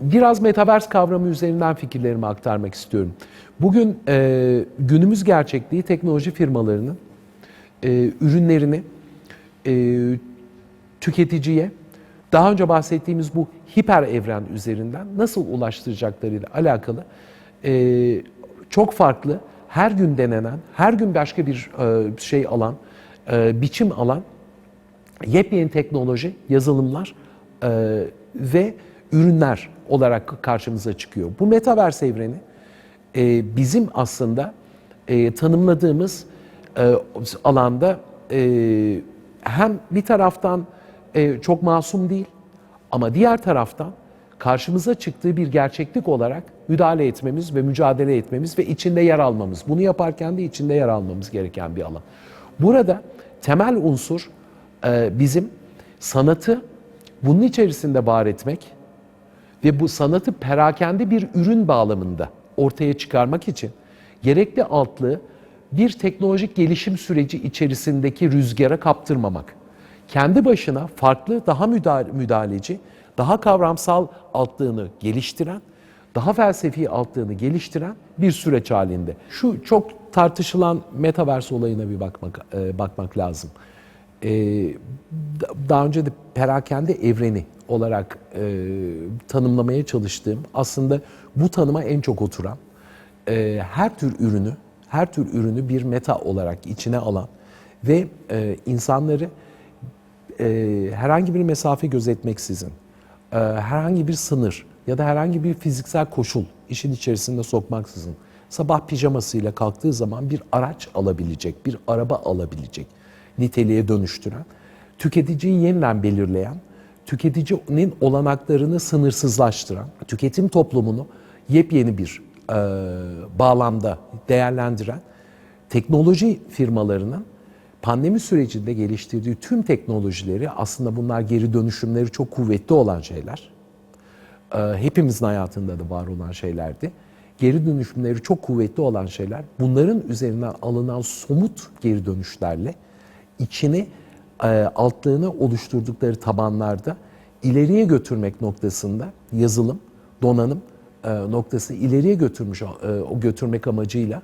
biraz metaverse kavramı üzerinden fikirlerimi aktarmak istiyorum. Bugün e, günümüz gerçekliği teknoloji firmalarının e, ürünlerini e, tüketiciye daha önce bahsettiğimiz bu hiper evren üzerinden nasıl ulaştıracaklarıyla alakalı e, çok farklı her gün denenen, her gün başka bir e, şey alan, e, biçim alan yepyeni teknoloji, yazılımlar e, ve ürünler olarak karşımıza çıkıyor. Bu metaverse evreni e, bizim aslında e, tanımladığımız e, alanda hem bir taraftan çok masum değil ama diğer taraftan karşımıza çıktığı bir gerçeklik olarak müdahale etmemiz ve mücadele etmemiz ve içinde yer almamız. Bunu yaparken de içinde yer almamız gereken bir alan. Burada temel unsur bizim sanatı bunun içerisinde var etmek ve bu sanatı perakende bir ürün bağlamında ortaya çıkarmak için gerekli altlığı bir teknolojik gelişim süreci içerisindeki rüzgara kaptırmamak. Kendi başına farklı, daha müdahale, müdahaleci, daha kavramsal altlığını geliştiren, daha felsefi altlığını geliştiren bir süreç halinde. Şu çok tartışılan metaverse olayına bir bakmak e, bakmak lazım. E, daha önce de perakende evreni olarak e, tanımlamaya çalıştığım aslında bu tanıma en çok oturan e, her tür ürünü her tür ürünü bir meta olarak içine alan ve e, insanları e, herhangi bir mesafe gözetmeksizin, e, herhangi bir sınır ya da herhangi bir fiziksel koşul işin içerisinde sokmaksızın sabah pijamasıyla kalktığı zaman bir araç alabilecek, bir araba alabilecek niteliğe dönüştüren, tüketiciyi yeniden belirleyen, tüketicinin olanaklarını sınırsızlaştıran, tüketim toplumunu yepyeni bir e, bağlamda değerlendiren teknoloji firmalarının pandemi sürecinde geliştirdiği tüm teknolojileri aslında bunlar geri dönüşümleri çok kuvvetli olan şeyler. E, hepimizin hayatında da var olan şeylerdi. Geri dönüşümleri çok kuvvetli olan şeyler. Bunların üzerinden alınan somut geri dönüşlerle içini altlığını oluşturdukları tabanlarda ileriye götürmek noktasında yazılım, donanım e, noktası ileriye götürmüş e, o götürmek amacıyla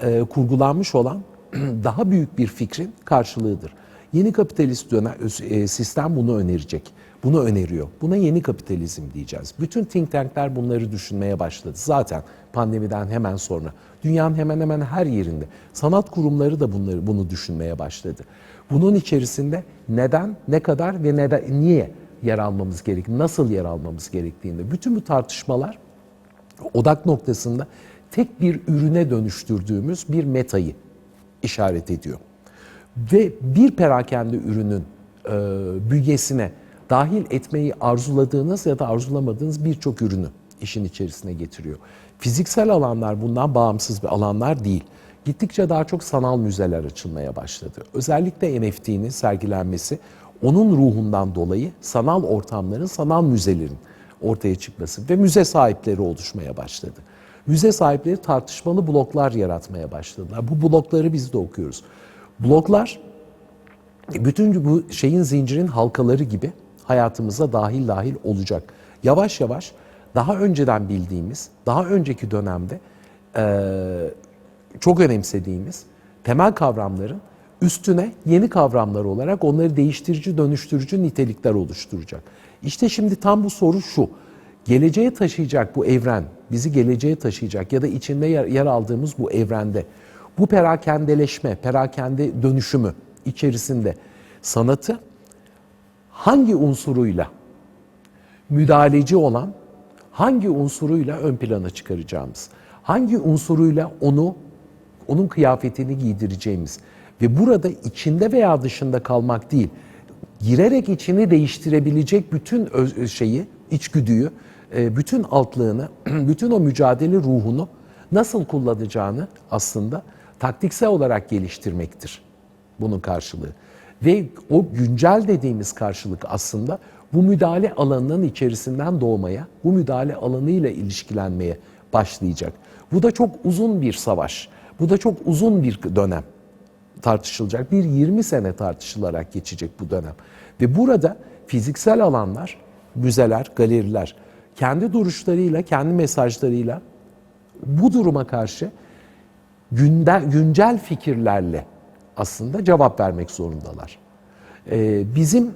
e, kurgulanmış olan daha büyük bir fikrin karşılığıdır. Yeni kapitalist dönem, e, sistem bunu önerecek. Bunu öneriyor. Buna yeni kapitalizm diyeceğiz. Bütün think tankler bunları düşünmeye başladı. Zaten pandemiden hemen sonra. Dünyanın hemen hemen her yerinde. Sanat kurumları da bunları bunu düşünmeye başladı. Bunun içerisinde neden, ne kadar ve neden, niye yer almamız gerek, nasıl yer almamız gerektiğinde bütün bu tartışmalar odak noktasında tek bir ürüne dönüştürdüğümüz bir metayı işaret ediyor. Ve bir perakende ürünün e, bünyesine dahil etmeyi arzuladığınız ya da arzulamadığınız birçok ürünü işin içerisine getiriyor. Fiziksel alanlar bundan bağımsız bir alanlar değil. Gittikçe daha çok sanal müzeler açılmaya başladı. Özellikle NFT'nin sergilenmesi onun ruhundan dolayı sanal ortamların, sanal müzelerin ortaya çıkması ve müze sahipleri oluşmaya başladı. Müze sahipleri tartışmalı bloklar yaratmaya başladılar. Bu blokları biz de okuyoruz. Bloklar bütün bu şeyin zincirin halkaları gibi hayatımıza dahil dahil olacak. Yavaş yavaş daha önceden bildiğimiz, daha önceki dönemde çok önemsediğimiz temel kavramların üstüne yeni kavramlar olarak onları değiştirici, dönüştürücü nitelikler oluşturacak. İşte şimdi tam bu soru şu. Geleceğe taşıyacak bu evren, bizi geleceğe taşıyacak ya da içinde yer, yer aldığımız bu evrende bu perakendeleşme, perakende dönüşümü içerisinde sanatı hangi unsuruyla müdahaleci olan, hangi unsuruyla ön plana çıkaracağımız, hangi unsuruyla onu onun kıyafetini giydireceğimiz ve burada içinde veya dışında kalmak değil, girerek içini değiştirebilecek bütün şeyi, içgüdüyü, e, bütün altlığını, bütün o mücadele ruhunu nasıl kullanacağını aslında taktiksel olarak geliştirmektir bunun karşılığı. Ve o güncel dediğimiz karşılık aslında bu müdahale alanının içerisinden doğmaya, bu müdahale alanıyla ilişkilenmeye başlayacak. Bu da çok uzun bir savaş. Bu da çok uzun bir dönem tartışılacak. Bir 20 sene tartışılarak geçecek bu dönem. Ve burada fiziksel alanlar, müzeler, galeriler kendi duruşlarıyla, kendi mesajlarıyla bu duruma karşı gündel, güncel fikirlerle aslında cevap vermek zorundalar. Ee, bizim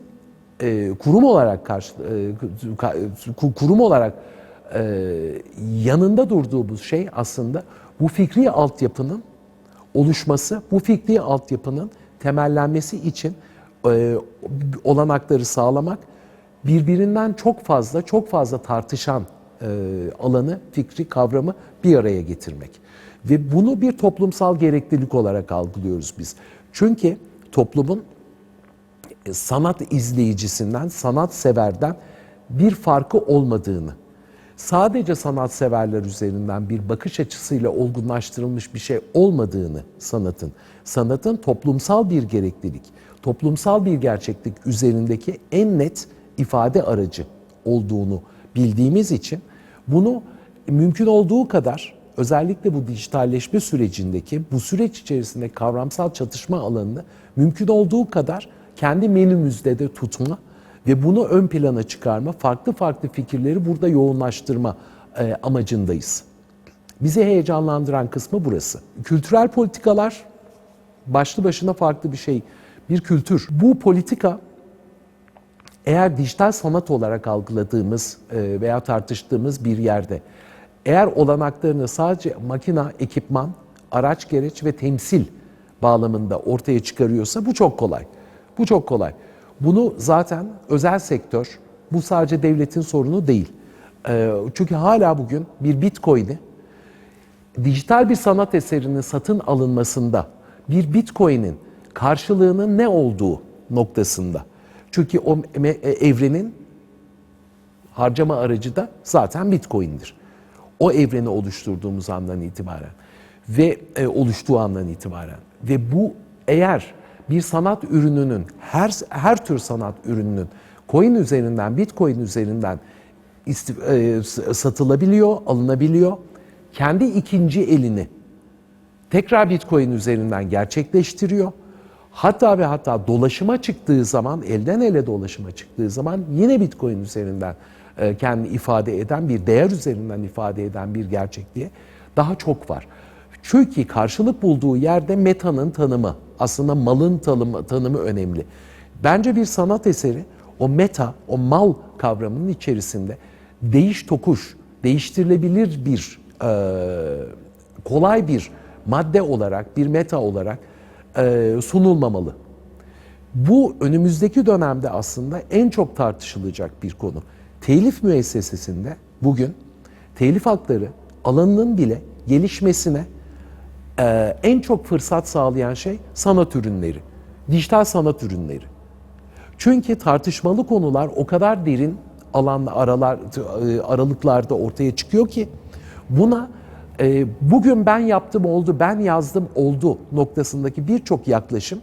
e, kurum olarak karşı e, kurum olarak e, yanında durduğumuz şey aslında bu fikri altyapının oluşması, bu fikri altyapının temellenmesi için e, olanakları sağlamak, birbirinden çok fazla, çok fazla tartışan e, alanı, fikri, kavramı bir araya getirmek. Ve bunu bir toplumsal gereklilik olarak algılıyoruz biz. Çünkü toplumun e, sanat izleyicisinden, sanat severden bir farkı olmadığını, sadece sanat severler üzerinden bir bakış açısıyla olgunlaştırılmış bir şey olmadığını sanatın, sanatın toplumsal bir gereklilik, toplumsal bir gerçeklik üzerindeki en net ifade aracı olduğunu bildiğimiz için bunu mümkün olduğu kadar özellikle bu dijitalleşme sürecindeki bu süreç içerisinde kavramsal çatışma alanını mümkün olduğu kadar kendi menümüzde de tutma ve bunu ön plana çıkarma, farklı farklı fikirleri burada yoğunlaştırma e, amacındayız. Bizi heyecanlandıran kısmı burası. Kültürel politikalar başlı başına farklı bir şey, bir kültür. Bu politika eğer dijital sanat olarak algıladığımız e, veya tartıştığımız bir yerde eğer olanaklarını sadece makina, ekipman, araç gereç ve temsil bağlamında ortaya çıkarıyorsa bu çok kolay. Bu çok kolay. Bunu zaten özel sektör, bu sadece devletin sorunu değil. E, çünkü hala bugün bir bitcoin'i dijital bir sanat eserinin satın alınmasında bir bitcoin'in karşılığının ne olduğu noktasında. Çünkü o e, evrenin harcama aracı da zaten bitcoin'dir. O evreni oluşturduğumuz andan itibaren ve e, oluştuğu andan itibaren ve bu eğer bir sanat ürününün her her tür sanat ürününün coin üzerinden, bitcoin üzerinden isti- e, satılabiliyor, alınabiliyor. Kendi ikinci elini tekrar Bitcoin üzerinden gerçekleştiriyor. Hatta ve hatta dolaşıma çıktığı zaman, elden ele dolaşıma çıktığı zaman yine Bitcoin üzerinden e, kendini ifade eden bir değer üzerinden ifade eden bir gerçekliğe daha çok var. Çünkü karşılık bulduğu yerde metanın tanımı, aslında malın tanımı, tanımı önemli. Bence bir sanat eseri o meta, o mal kavramının içerisinde değiş tokuş, değiştirilebilir bir e, kolay bir madde olarak, bir meta olarak e, sunulmamalı. Bu önümüzdeki dönemde aslında en çok tartışılacak bir konu. Telif müessesesinde bugün telif hakları alanının bile gelişmesine e, en çok fırsat sağlayan şey sanat ürünleri, dijital sanat ürünleri. Çünkü tartışmalı konular o kadar derin alan aralar e, aralıklarda ortaya çıkıyor ki buna e, bugün ben yaptım oldu, ben yazdım oldu noktasındaki birçok yaklaşım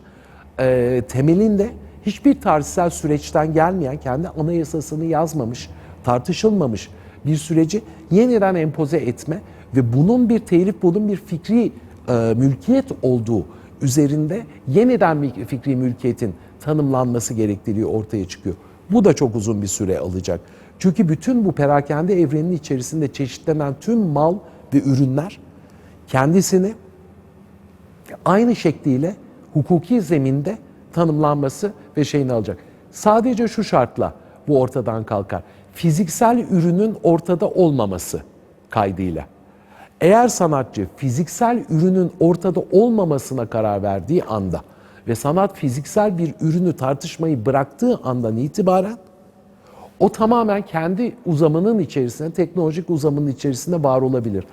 e, temelinde hiçbir tarihsel süreçten gelmeyen, kendi anayasasını yazmamış, tartışılmamış bir süreci yeniden empoze etme ve bunun bir telif, bunun bir fikri e, mülkiyet olduğu üzerinde yeniden bir fikri mülkiyetin tanımlanması gerekliliği ortaya çıkıyor. Bu da çok uzun bir süre alacak. Çünkü bütün bu perakende evrenin içerisinde çeşitlenen tüm mal ve ürünler kendisini aynı şekliyle hukuki zeminde tanımlanması ve şeyini alacak. Sadece şu şartla bu ortadan kalkar. Fiziksel ürünün ortada olmaması kaydıyla. Eğer sanatçı fiziksel ürünün ortada olmamasına karar verdiği anda ve sanat fiziksel bir ürünü tartışmayı bıraktığı andan itibaren o tamamen kendi uzamının içerisinde, teknolojik uzamının içerisinde var olabilir.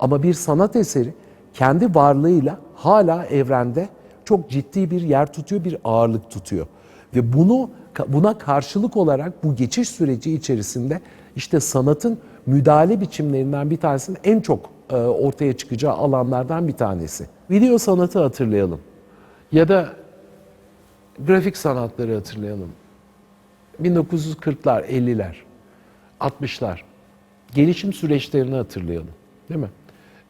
Ama bir sanat eseri kendi varlığıyla hala evrende çok ciddi bir yer tutuyor, bir ağırlık tutuyor. Ve bunu buna karşılık olarak bu geçiş süreci içerisinde işte sanatın müdahale biçimlerinden bir tanesinin en çok e, ortaya çıkacağı alanlardan bir tanesi. Video sanatı hatırlayalım. Ya da grafik sanatları hatırlayalım. 1940'lar, 50'ler, 60'lar gelişim süreçlerini hatırlayalım. Değil mi?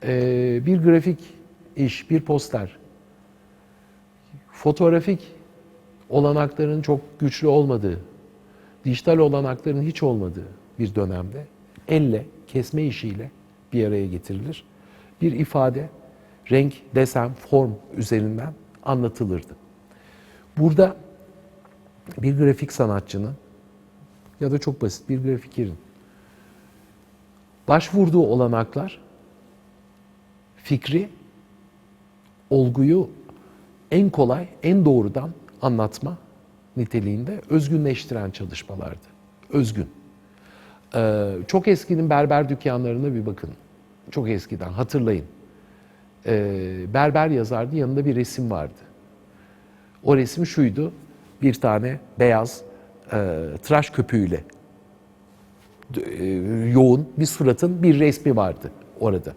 Ee, bir grafik iş, bir poster, fotoğrafik olanakların çok güçlü olmadığı, dijital olanakların hiç olmadığı bir dönemde elle, kesme işiyle bir araya getirilir. Bir ifade, renk, desen, form üzerinden anlatılırdı. Burada bir grafik sanatçının ya da çok basit bir grafikerin başvurduğu olanaklar fikri, olguyu en kolay, en doğrudan anlatma niteliğinde özgünleştiren çalışmalardı. Özgün. Ee, çok eskinin berber dükkanlarına bir bakın. Çok eskiden hatırlayın. Ee, berber yazardı yanında bir resim vardı. O resim şuydu. Bir tane beyaz e, tıraş köpüğüyle e, yoğun bir suratın bir resmi vardı orada.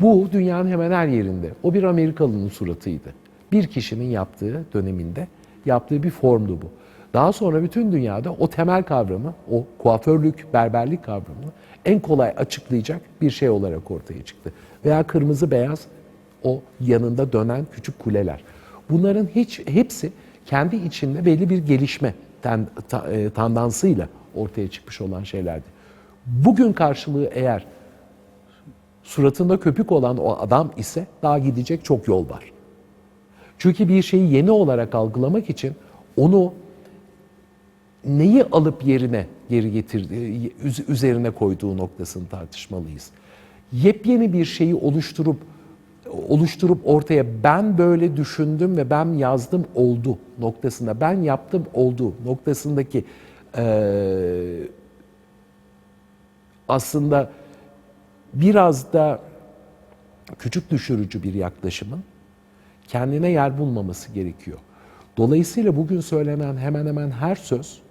Bu dünyanın hemen her yerinde. O bir Amerikalının suratıydı. Bir kişinin yaptığı döneminde yaptığı bir formdu bu. Daha sonra bütün dünyada o temel kavramı, o kuaförlük, berberlik kavramını en kolay açıklayacak bir şey olarak ortaya çıktı. Veya kırmızı beyaz o yanında dönen küçük kuleler. Bunların hiç hepsi kendi içinde belli bir gelişme e, tandansıyla ortaya çıkmış olan şeylerdi. Bugün karşılığı eğer suratında köpük olan o adam ise daha gidecek çok yol var. Çünkü bir şeyi yeni olarak algılamak için onu neyi alıp yerine geri getirdiği, üzerine koyduğu noktasını tartışmalıyız. Yepyeni bir şeyi oluşturup oluşturup ortaya ben böyle düşündüm ve ben yazdım oldu noktasında, ben yaptım oldu noktasındaki e, aslında biraz da küçük düşürücü bir yaklaşımın kendine yer bulmaması gerekiyor. Dolayısıyla bugün söylenen hemen hemen her söz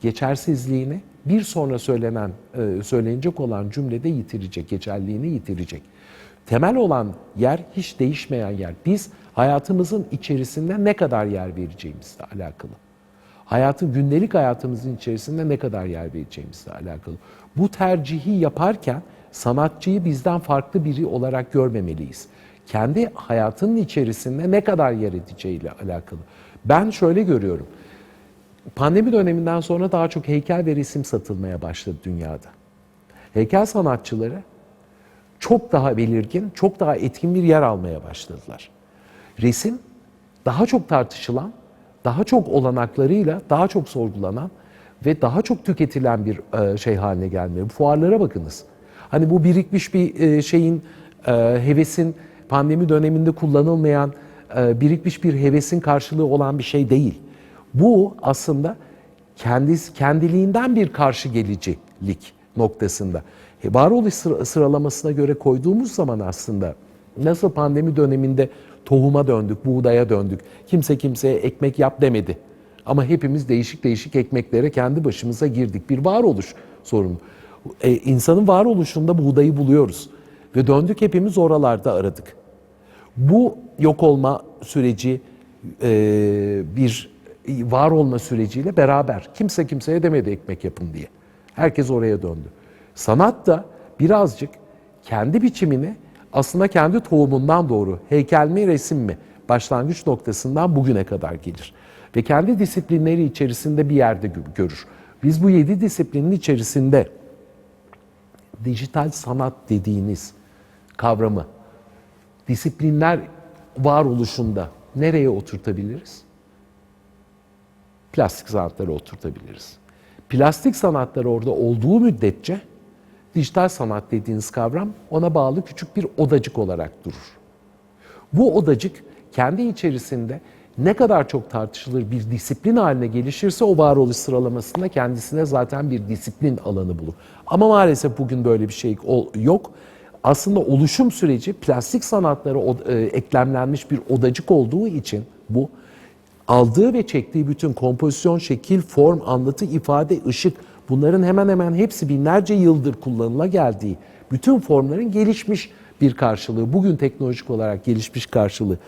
geçersizliğini bir sonra söylenen e, söylenecek olan cümlede yitirecek, geçerliğini yitirecek. Temel olan yer hiç değişmeyen yer. Biz hayatımızın içerisinde ne kadar yer vereceğimizle alakalı. Hayatın gündelik hayatımızın içerisinde ne kadar yer vereceğimizle alakalı. Bu tercihi yaparken sanatçıyı bizden farklı biri olarak görmemeliyiz. Kendi hayatının içerisinde ne kadar yer edeceğiyle alakalı. Ben şöyle görüyorum. Pandemi döneminden sonra daha çok heykel ve resim satılmaya başladı dünyada. Heykel sanatçıları çok daha belirgin, çok daha etkin bir yer almaya başladılar. Resim daha çok tartışılan, daha çok olanaklarıyla daha çok sorgulanan ve daha çok tüketilen bir e, şey haline gelmeye. Fuarlara bakınız. Hani bu birikmiş bir e, şeyin, e, hevesin pandemi döneminde kullanılmayan, birikmiş bir hevesin karşılığı olan bir şey değil. Bu aslında kendisi kendiliğinden bir karşı gelicilik noktasında. Varoluş sıralamasına göre koyduğumuz zaman aslında nasıl pandemi döneminde tohuma döndük, buğdaya döndük. Kimse kimseye ekmek yap demedi. Ama hepimiz değişik değişik ekmeklere kendi başımıza girdik. Bir varoluş sorunu. Ee, insanın varoluşunda buğdayı buluyoruz. Ve döndük hepimiz oralarda aradık. Bu yok olma süreci e, bir var olma süreciyle beraber. Kimse kimseye demedi ekmek yapın diye. Herkes oraya döndü. Sanat da birazcık kendi biçimini aslında kendi tohumundan doğru heykel mi resim mi başlangıç noktasından bugüne kadar gelir. Ve kendi disiplinleri içerisinde bir yerde görür. Biz bu yedi disiplinin içerisinde dijital sanat dediğiniz kavramı disiplinler varoluşunda nereye oturtabiliriz? Plastik sanatları oturtabiliriz. Plastik sanatları orada olduğu müddetçe dijital sanat dediğiniz kavram ona bağlı küçük bir odacık olarak durur. Bu odacık kendi içerisinde ne kadar çok tartışılır bir disiplin haline gelişirse o varoluş sıralamasında kendisine zaten bir disiplin alanı bulur. Ama maalesef bugün böyle bir şey yok. Aslında oluşum süreci plastik sanatlara e, eklemlenmiş bir odacık olduğu için bu aldığı ve çektiği bütün kompozisyon, şekil, form, anlatı, ifade, ışık bunların hemen hemen hepsi binlerce yıldır kullanıla geldiği bütün formların gelişmiş bir karşılığı, bugün teknolojik olarak gelişmiş karşılığı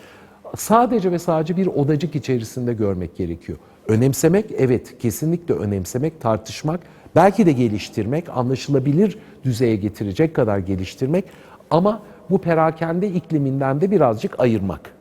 sadece ve sadece bir odacık içerisinde görmek gerekiyor. Önemsemek evet kesinlikle önemsemek, tartışmak, belki de geliştirmek, anlaşılabilir düzeye getirecek kadar geliştirmek ama bu perakende ikliminden de birazcık ayırmak.